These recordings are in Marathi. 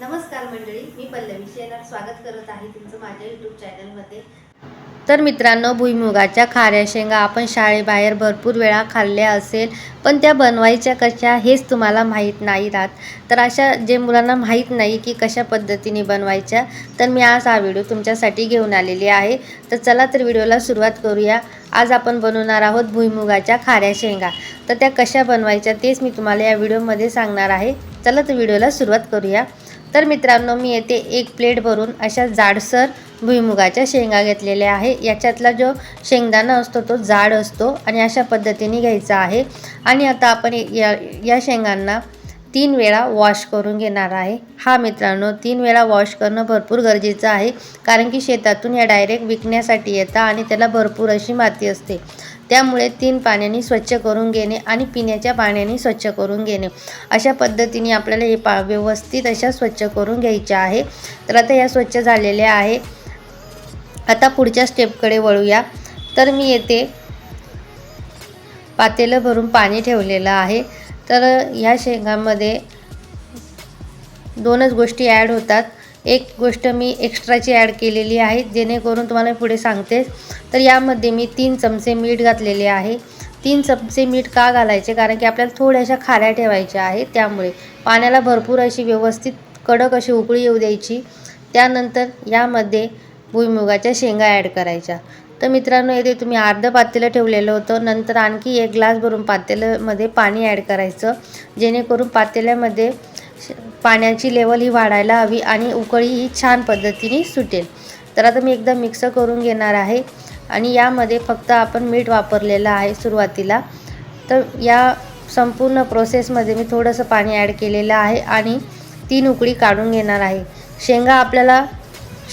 नमस्कार मंडळी मी पल्लवी शेलार. स्वागत करत आहे तुमचं माझ्या यूट्यूब चॅनलमध्ये तर मित्रांनो भुईमुगाच्या खाऱ्या शेंगा आपण शाळेबाहेर भरपूर वेळा खाल्ल्या असेल पण त्या बनवायच्या कशा हेच तुम्हाला माहीत नाही राहत. तर अशा जे मुलांना माहीत नाही की कशा पद्धतीने बनवायच्या तर मी आज हा व्हिडिओ तुमच्यासाठी घेऊन आलेली आहे. तर चला तर व्हिडिओला सुरुवात करूया. आज आपण बनवणार आहोत भुईमुगाच्या खाऱ्या शेंगा. तर त्या कशा बनवायच्या तेच मी तुम्हाला या व्हिडिओमध्ये सांगणार आहे. चला तर व्हिडिओला सुरुवात करूया. तर मित्रांनो मी येथे एक प्लेट भरून अशा जाडसर भुईमुगाच्या शेंगा घेतलेल्या आहे. याच्यातला जो शेंगदाणा असतो तो जाड असतो आणि अशा पद्धतीने घ्यायचा आहे. आणि आता आपण या या शेंगांना तीन वेळा वॉश करून घेणार आहे. हा मित्रांनो तीन वेळा वॉश करणं भरपूर गरजेचं आहे. कारण की शेतातून या डायरेक्ट विकण्यासाठी येतात आणि त्याला भरपूर अशी माती असते. त्यामुळे तीन पाण्याने स्वच्छ करून घेणे आणि पिण्याच्या पाण्याने स्वच्छ करून घेणे. अशा पद्धतीने आपल्याला हे पा व्यवस्थित अशा स्वच्छ करून घ्यायच्या आहे. तर आता या स्वच्छ झालेल्या आहे. आता पुढच्या स्टेपकडे वळूया. तर मी येथे पातेलं भरून पाणी ठेवलेलं आहे. तर ह्या शेंगामध्ये दोनच गोष्टी ॲड होतात. एक गोष्ट मी एक्स्ट्राची ॲड केलेली आहे जेणेकरून तुम्हाला पुढे सांगते. तर यामध्ये मी तीन चमचे मीठ घातलेले आहे. तीन चमचे मीठ का घालायचे? कारण की आपल्याला थोड्याशा खाऱ्या ठेवायच्या आहे त्यामुळे. पाण्याला भरपूर अशी व्यवस्थित कडक अशी उकळी येऊ द्यायची. त्यानंतर यामध्ये भुईमुगाच्या शेंगा ॲड करायच्या. तर मित्रांनो येथे तुम्ही अर्धं पातेलं ठेवलेलं होतं. नंतर आणखी एक ग्लास भरून पातेल्यामध्ये पाणी ॲड करायचं. जेणेकरून पातेल्यामध्ये पाण्याची लेवल ही वाढायला हवी आणि उकळी ही छान पद्धतीने सुटेल. तर आता मी एकदा मिक्स करून घेणार आहे आणि यामध्ये फक्त आपण मीठ वापरलेलं आहे सुरुवातीला. तर या संपूर्ण प्रोसेसमध्ये मी थोडंसं पाणी ॲड केलेलं आहे आणि तीन उकळी काढून घेणार आहे. शेंगा आपल्याला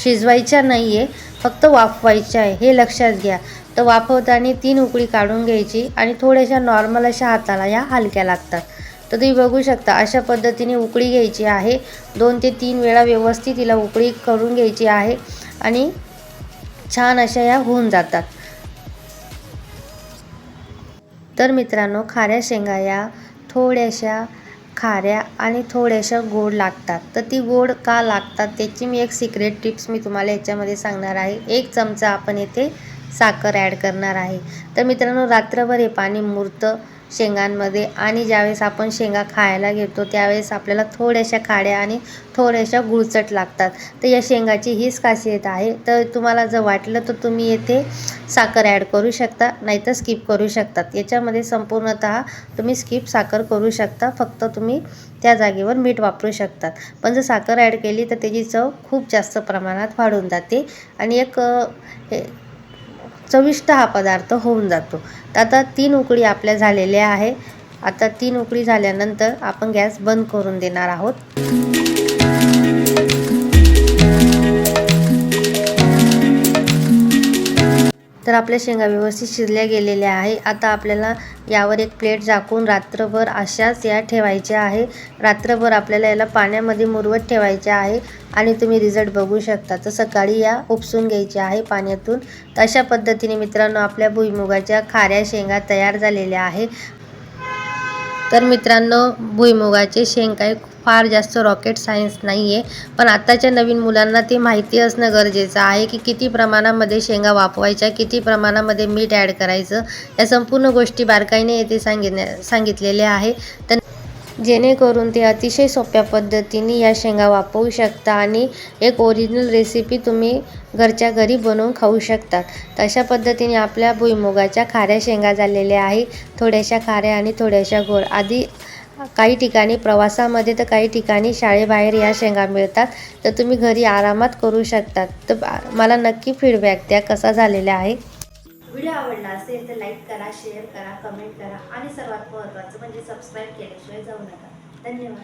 शिजवायच्या नाही आहे फक्त वाफवायच्या आहे. हे लक्षात घ्या. तर वाफवताना तीन उकळी काढून घ्यायची आणि थोड्याशा नॉर्मल अशा हाताला या हलक्या लागतात. तर तुम्ही बघू शकता अशा पद्धतीने उकळी घ्यायची आहे. दोन ते तीन वेळा व्यवस्थित तिला उकळी करून घ्यायची आहे आणि छान अशा या होऊन जातात. तर मित्रांनो खाऱ्या शेंगा या थोड्याशा खाऱ्या आणि थोड्याशा गोड लागतात. तर ती गोड का लागतात त्याची मी एक सिक्रेट टिप्स मी तुम्हाला याच्यामध्ये सांगणार आहे. एक चमचा आपण येथे साखर ॲड करणार आहे. तर मित्रांनो रात्रभर हे पाणी मुरतं शेंगांमध्ये आणि ज्यावेळेस आपण शेंगा खायला घेतो त्यावेळेस आपल्याला थोड्याशा खाड्या आणि थोड्याशा गुळचट लागतात. तर या शेंगाची हीच खासियत आहे. तर तुम्हाला जर वाटलं तर तुम्ही येथे साखर ॲड करू शकता नाहीतर स्किप करू शकतात याच्यामध्ये संपूर्णतः तुम्ही स्किप साखर करू शकता. फक्त तुम्ही त्या जागेवर मीठ वापरू शकतात. पण जर साखर ॲड केली तर त्याची चव खूप जास्त प्रमाणात वाढून जाते. आणि एक हे चविष्ट हा पदार्थ होऊन जातो. तर आता तीन उकळी आपल्या झालेल्या आहे. आता तीन उकळी झाल्यानंतर आपण गॅस बंद करून देणार आहोत. तर आपल्या शेंगा व्यवस्थित शिजल्या गेलेल्या आहे. आता आपल्याला यावर एक प्लेट झाकून रात्रभर अशाच या ठेवायच्या आहे. रात्रभर आपल्याला याला पाण्यामध्ये मुरवत ठेवायच्या आहे आणि तुम्ही रिझल्ट बघू शकता. तर सकाळी या उपसून घ्यायच्या आहे पाण्यातून. तर अशा पद्धतीने मित्रांनो आपल्या भुईमुगाच्या खाऱ्या शेंगा तयार झालेल्या आहे. तर मित्रांनो भुईमुगाचे शेंग काही फार जास्त रॉकेट सायन्स नाही आहे पण आत्ताच्या नवीन मुलांना ते माहिती असणं गरजेचं आहे की किती प्रमाणामध्ये शेंगा वापवायच्या किती प्रमाणामध्ये मीठ ॲड करायचं या संपूर्ण गोष्टी बारकाईने येथे सांगितल्या सांगितलेल्या आहे तर जेणेकरून ते अतिशय सोप्या पद्धतीने या शेंगा वापरू शकता आणि एक ओरिजिनल रेसिपी तुम्ही घरच्या घरी बनवून खाऊ शकतात. तशा पद्धतीने आपल्या भुईमुगाच्या खाऱ्या शेंगा झालेल्या आहे थोड्याशा खाऱ्या आणि थोड्याशा गोड. आधी काही ठिकाणी प्रवासामध्ये तर काही ठिकाणी शाळेबाहेर या शेंगा मिळतात. तर तुम्ही घरी आरामात करू शकतात. तर मला नक्की फीडबॅक द्या कसा झालेला आहे. व्हिडिओ आवडला असेल तर लाईक करा शेअर करा कमेंट करा. आणि सर्वात महत्त्वाचं म्हणजे सबस्क्राईब केल्याशिवाय जाऊ नका. धन्यवाद.